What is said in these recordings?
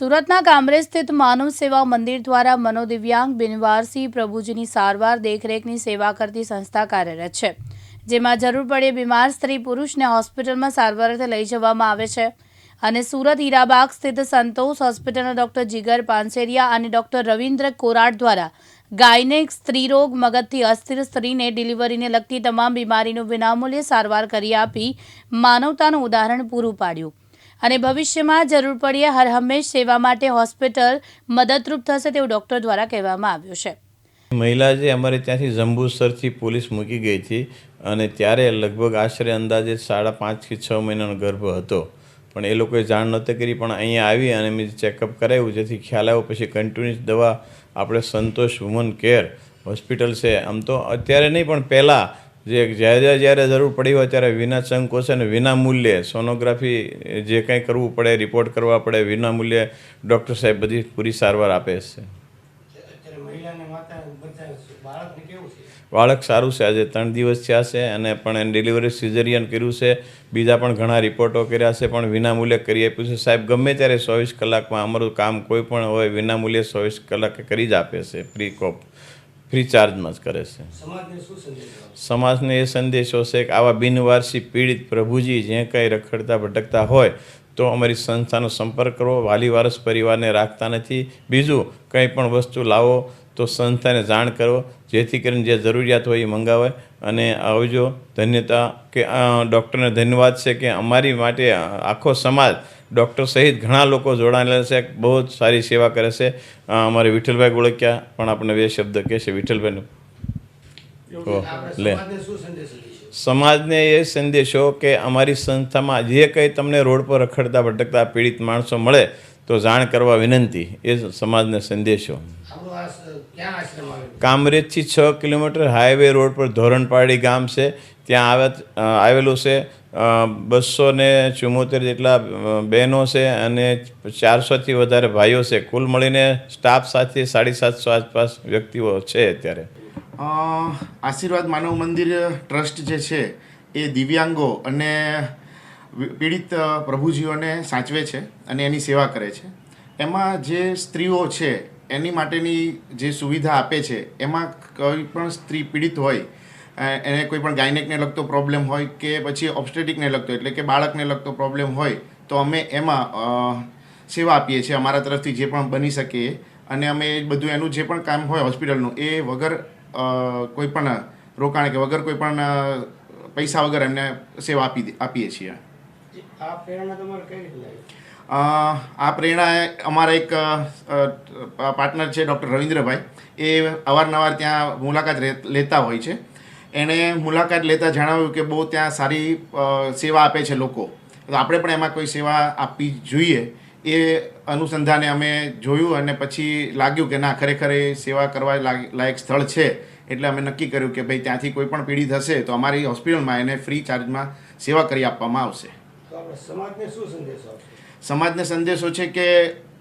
સુરતના કામરેજ સ્થિત માનવ સેવા મંદિર દ્વારા મનોદિવ્યાંગ બિનવારસી પ્રભુજીની સારવાર, દેખરેખની સેવા કરતી સંસ્થા કાર્યરત છે. જેમાં જરૂર પડે બીમાર સ્ત્રી પુરુષને હોસ્પિટલમાં સારવાર અર્થે લઈ જવામાં આવે છે. અને સુરત હીરાબાગ સ્થિત સંતોષ હોસ્પિટલના ડોક્ટર જીગર પાનસેરિયા અને ડોક્ટર રવિન્દ્ર કોરાટ દ્વારા ગાયનેક સ્ત્રીરોગ મગજથી અસ્થિર સ્ત્રીને ડિલિવરીને લગતી તમામ બીમારીનું વિનામૂલ્યે સારવાર કરી આપી માનવતાનું ઉદાહરણ પૂરું પાડ્યું. અને ભવિષ્યમાં જરૂર પડીએ હર હંમેશ સેવા માટે હોસ્પિટલ મદદરૂપ થશે તેવું ડૉક્ટર દ્વારા કહેવામાં આવ્યું છે. મહિલા જે અમારે ત્યાંથી જંબુસરથી પોલીસ મૂકી ગઈ હતી અને ત્યારે લગભગ આશરે અંદાજે સાડા પાંચથી છ મહિનાનો ગર્ભ હતો. પણ એ લોકોએ જાણ નહોતી કરી, પણ અહીંયા આવી અને મેં ચેકઅપ કરાવ્યું, જેથી ખ્યાલ આવ્યો. પછી કન્ટિન્યુઅસ દવા, આપણે સંતોષ વુમન કેર હોસ્પિટલ છે. આમ તો અત્યારે નહીં, પણ પહેલાં જે જ્યારે જ્યારે જરૂર પડી હોય ત્યારે વિના સંકોચે અને વિના મૂલ્યે સોનોગ્રાફી જે કંઈ કરવું પડે રિપોર્ટ કરવા પડે, વિના મૂલ્યે ડૉક્ટર સાહેબ બધી પૂરી સારવાર આપે છે. બાળક સારું છે. આજે ત્રણ દિવસ થયા છે અને પણ એને ડિલિવરી સિઝરિયન કર્યું છે. બીજા પણ ઘણા રિપોર્ટો કર્યા છે, પણ વિનામૂલ્યે કરી આપ્યું છે. સાહેબ, ગમે ત્યારે ચોવીસ કલાકમાં અમારું કામ કોઈ પણ હોય વિનામૂલ્યે ચોવીસ કલાકે કરી જ આપે છે. ફ્રી કોપ ફ્રી ચાર્જમાં જ કરે છે. સમાજને એ સંદેશો છે કે આવા બિનવારસી પીડિત પ્રભુજી જે કંઈ રખડતા ભટકતા હોય તો અમારી સંસ્થાનો સંપર્ક કરવો વાલી વારસ પરિવારને રાખતા નથી. બીજું કંઈ પણ વસ્તુ લાવો તો સંસ્થાને જાણ કરો જેથી કરીને જે જરૂરિયાત હોય એ મંગાવે અને આવજો. ધન્યતા કે ડૉક્ટરને ધન્યવાદ છે કે અમારી માટે આખો સમાજ ડૉક્ટર સહિત ઘણા લોકો જોડાયેલા છે બહુ જ સારી સેવા કરે છે. અમારે વિઠ્ઠલભાઈ ગોળકિયા પણ આપણે બે શબ્દ કહેશે વિઠ્ઠલભાઈનું. ઓહ, લે? સમાજને એ સંદેશો કે અમારી સંસ્થામાં જે કંઈ તમને રોડ પર રખડતા ભટકતા પીડિત માણસો મળે તો જાણ કરવા વિનંતી એ જ સમાજને સંદેશો. કામરેજથી છ કિલોમીટર હાઈવે રોડ પર ધોરણપાડી ગામ છે. ત્યાં આવે આવેલું છે. બસો ને ચુમ્મોતેર જેટલા બહેનો છે અને ચારસોથી વધારે ભાઈઓ છે. કુલ મળીને સ્ટાફ સાથે સાડી સાતસો આસપાસ વ્યક્તિઓ છે અત્યારે. આશીર્વાદ માનવ મંદિર ટ્રસ્ટ જે છે એ દિવ્યાંગો અને પીડિત પ્રભુજીઓને સાચવે છે અને એની સેવા કરે છે. એમાં જે સ્ત્રીઓ છે, એની માટેની જે સુવિધા આપે છે, એમાં કોઈ પણ સ્ત્રી પીડિત હોય એને કોઈ પણ ગાયનેકને લગતો પ્રોબ્લેમ હોય કે પછી ઓબ્સ્ટેટિકને લગતો, એટલે કે બાળકને લગતો પ્રોબ્લેમ હોય, તો અમે એમાં સેવા આપીએ છીએ અમારા તરફથી જે પણ બની શકે. અને અમે એ બધું એનું જે પણ કામ હોય હોસ્પિટલનું, એ વગર કોઈ પણ રોકાણ કે વગર કોઈ પણ પૈસા વગર એમને સેવા આપી આપીએ છીએ. આ પ્રેરણા આ પ્રેરણા અમારા એક પાર્ટનર છે ડૉક્ટર રવિન્દ્રભાઈ. એ અવારનવાર ત્યાં મુલાકાત લેતા હોય છે. એણે મુલાકાત લેતા જણાવ્યું કે બહુ ત્યાં સારી સેવા આપે છે લોકો. તો આપણે પણ એમાં કોઈ સેવા આપવી જોઈએ એ અનુસંધાને અમે જોયું અને પછી લાગ્યું કે ના, ખરેખર એ સેવા કરવા લાયક સ્થળ છે. એટલે અમે નક્કી કર્યું કે ભાઈ ત્યાંથી કોઈ પણ પીડિત હશે તો અમારી હોસ્પિટલમાં એને ફ્રી ચાર્જમાં સેવા કરી આપવામાં આવશે. સમાજને શું સંદેશ સમાજને સંદેશો છે કે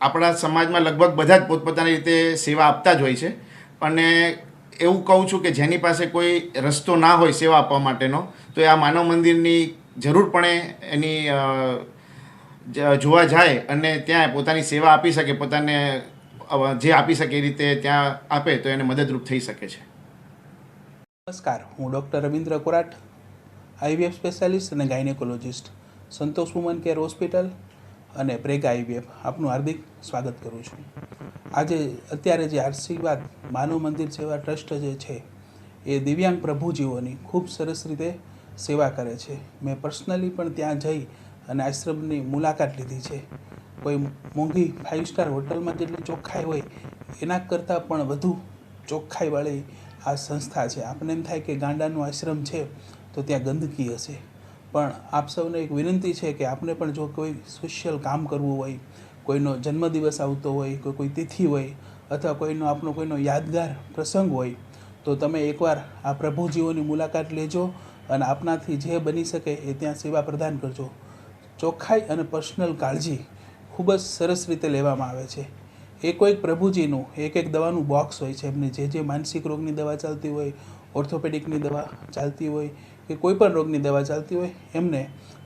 આપણા સમાજમાં લગભગ બધા જ પોતપોતાની રીતે સેવા આપતા જ હોય છે. અને એવું કહું છું કે જેની પાસે કોઈ રસ્તો ના હોય સેવા આપવા માટેનો તો એ આ માનવ મંદિરની જરૂરપણે એની જોવા જાય અને ત્યાં પોતાની સેવા આપી શકે પોતાને જે આપી શકે એ રીતે ત્યાં આપે તો એને મદદરૂપ થઈ શકે છે. નમસ્કાર હું doctor Ravindra Korat IVF specialist અને gynaecologist. Santosh woman care hospital અને પ્રેગા આઈવીએફ. આપનું હાર્દિક સ્વાગત કરું છું. આજે અત્યારે જે આશીર્વાદ માનવ મંદિર સેવા ટ્રસ્ટ જે છે, એ દિવ્યાંગ પ્રભુજીઓની ખૂબ સરસ રીતે સેવા કરે છે. મેં પર્સનલી પણ ત્યાં જઈ અને આશ્રમની મુલાકાત લીધી છે. કોઈ મોંઘી ફાઇવ સ્ટાર હોટલમાં જેટલી ચોખ્ખાઈ હોય, એના કરતાં પણ વધુ ચોખ્ખાઈવાળી આ સંસ્થા છે. આપણને એમ થાય કે ગાંડાનો આશ્રમ છે, તો ત્યાં ગંદકી હશે. પણ આપ સૌને એક વિનંતી છે કે આપણે પણ જો કોઈ સ્પેશિયલ કામ કરવું હોય, કોઈનો જન્મદિવસ આવતો હોય, કોઈ કોઈ તિથિ હોય, અથવા કોઈનો આપનો કોઈનો યાદગાર પ્રસંગ હોય, તો તમે એકવાર આ પ્રભુજીઓની મુલાકાત લેજો અને આપનાથી જે બની શકે એ ત્યાં સેવા પ્રદાન કરજો. ચોખ્ખાઈ અને પર્સનલ કાળજી ખૂબ જ સરસ રીતે લેવામાં આવે છે. એ કોઈક પ્રભુજીનું એક એક દવાનું બોક્સ હોય છે. એમને જે જે માનસિક રોગની દવા ચાલતી હોય, ઓર્થોપેડિકની દવા ચાલતી હોય કે કોઈ પણ રોગની દવા ચાલતી હોય, એમને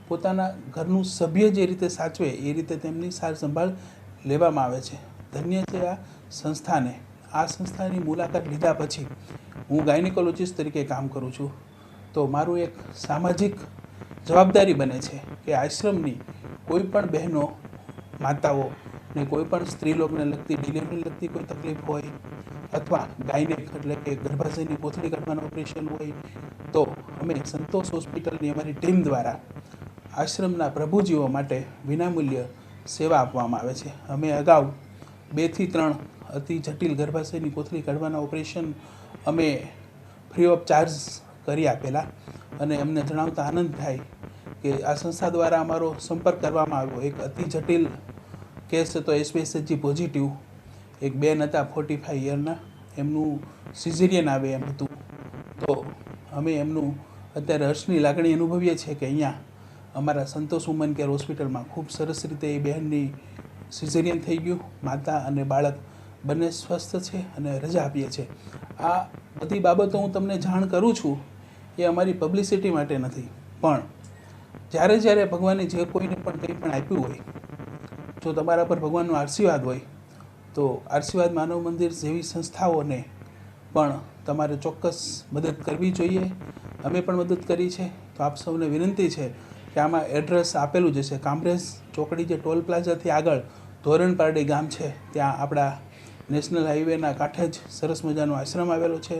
પોતાના ઘરનું સભ્ય જે રીતે સાચવે, એ રીતે તેમની સાર સંભાળ લેવામાં આવે છે. ધન્ય છે આ સંસ્થાને. આ સંસ્થાની મુલાકાત લીધા પછી હું ગાયનેકોલોજીસ્ટ તરીકે કામ કરું છું. તો મારું એક સામાજિક જવાબદારી બને છે કે આશ્રમની કોઈ પણ બહેનો, માતાઓ ને કોઈ પણ સ્ત્રીલોકને લગતી, ડિલિવરીને લગતી કોઈ તકલીફ હોય અથવા ગાયનેક એટલે કે ગર્ભાશયની કોથળી કાઢવાનું ઓપરેશન હોય, તો અમે સંતોષ હોસ્પિટલની અમારી ટીમ દ્વારા આશ્રમના પ્રભુજીઓ માટે વિનામૂલ્ય સેવા આપવામાં આવે છે. અમે અગાઉ બેથી ત્રણ અતિ જટિલ ગર્ભાશયની કોથળી કાઢવાના ઓપરેશન અમે ફ્રી ઓફ ચાર્જ કરી આપેલા અને અમને જણાવતા આનંદ થાય કે આ સંસ્થા દ્વારા અમારો સંપર્ક કરવામાં આવ્યો. એક અતિ જટિલ કેસ હતો એસબીએસએચજી પોઝિટિવ એક બેન હતા ફોર્ટી ફાઈવ યરના એમનું સિઝેરિયન આવે એમ હતું. તો અમે એમનું અત્યારે હર્ષની લાગણી અનુભવીએ છીએ કે અહીંયા અમારા સંતોષ ઉમન કેર હોસ્પિટલમાં ખૂબ સરસ રીતે એ બહેનની સિઝેરિયન થઈ ગયું. માતા અને બાળક બંને સ્વસ્થ છે અને રજા આપીએ છીએ. આ બધી બાબતો હું તમને જાણ કરું છું એ અમારી પબ્લિસિટી માટે નથી. પણ જ્યારે જ્યારે ભગવાને જે કોઈને પણ કંઈ પણ આપ્યું હોય, જો તમારા પર ભગવાનનો આશીર્વાદ હોય, તો આશીર્વાદ માનવ મંદિર જેવી સંસ્થાઓને પણ તમારે ચોક્કસ મદદ કરવી જોઈએ. અમે પણ મદદ કરી છે. તો આપ સૌને વિનંતી છે કે આમાં એડ્રેસ આપેલું જ છે કામરેજ ચોકડી જે ટોલ પ્લાઝાથી આગળ ધોરણપારડી ગામ છે, ત્યાં આપણા નેશનલ હાઈવેના કાંઠે જ સરસ મજાનો આશ્રમ આવેલો છે.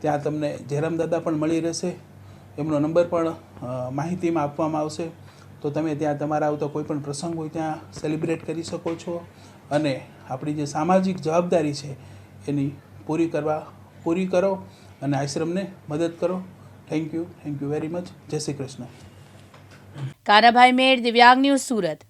ત્યાં તમને જયરામ દાદા પણ મળી રહેશે. એમનો નંબર પણ માહિતીમાં આપવામાં આવશે. તો તમે ત્યાં તમારા આવતો કોઈ પણ પ્રસંગ હોય ત્યાં સેલિબ્રેટ કરી શકો છો. અને આપણી જે સામાજિક જવાબદારી છે, એની પૂરી કરવા, પૂરી કરો અને આશ્રમને મદદ કરો. Thank you thank you very much જય શ્રી કૃષ્ણ કાનાભાઈ મેર દિવ્યાંગ ન્યૂઝ સુરત.